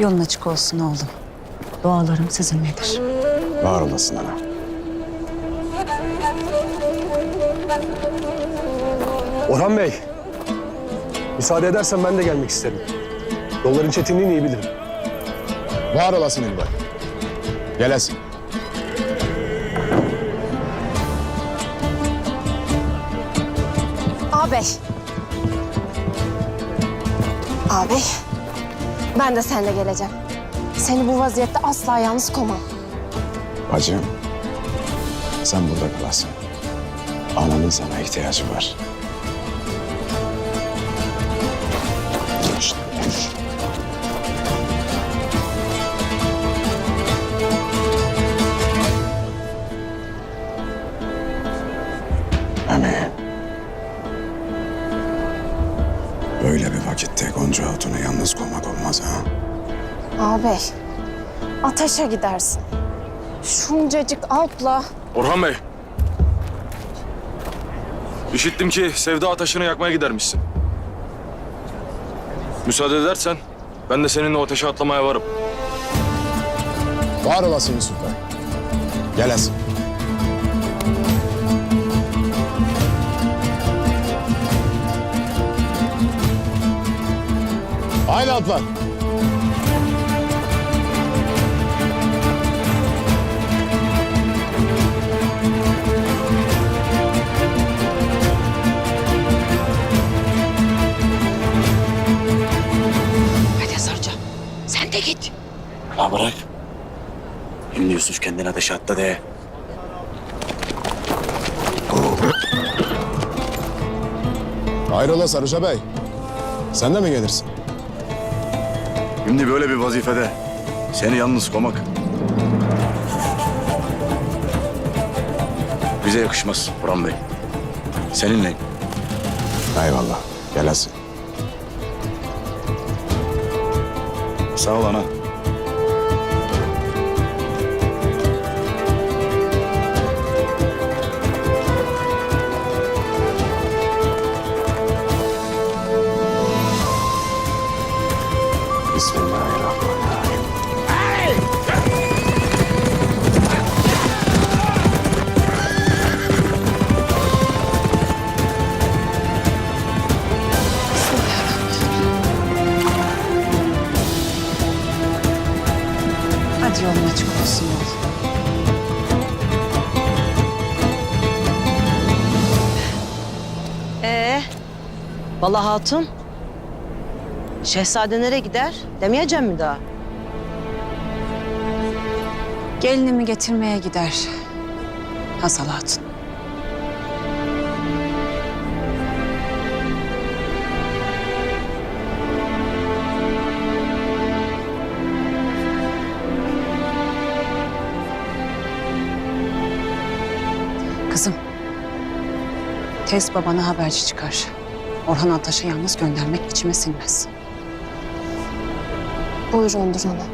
Yolun açık olsun oğlum. Dualarım sizinledir. Var olasın ana. Orhan Bey, müsaade edersen ben de gelmek isterim. Yolların çetinliğini iyi bilirim. Var olasın İlbay. Gelesin. Ağabey. Ağabey. Ben de seninle geleceğim. Seni bu vaziyette asla yalnız koymam. Bacım. Sen burada kalasın. Ananın sana ihtiyacı var. İşte. Emi. Vakitte Gonca Hatun'u yalnız koymak olmaz ha. Ağabey. Ateşe gidersin. Şuncacık altla Orhan Bey. İşittim ki Sevda taşını yakmaya gidermişsin. Müsaade edersen ben de seninle o ateşe atlamaya varım. Var olasın Yusuf Bey. Gelesin. Haydi atlar. Hadi Sarca. Sen de git. La bırak. Şimdi Yusuf kendine ateşe attı de. Hayrola Sarıca Bey. Sen de mi gelirsin? Şimdi böyle bir vazifede seni yalnız komak bize yakışmaz Burhan Bey. Seninle Eyvallah. Gelesin. sağ ol ana. Bismillahirrahmanirrahim. Hadi yolun açık olsun oğlum. Ee, Bala Hatun. Şehzade nereye gider? Demeyeceğim mi daha? Gelinimi getirmeye gider. Hasal Hatun. Kızım. Tez babana haberci çıkar. Orhan Ataş'ı yalnız göndermek içime sinmez. Buyurundur ana.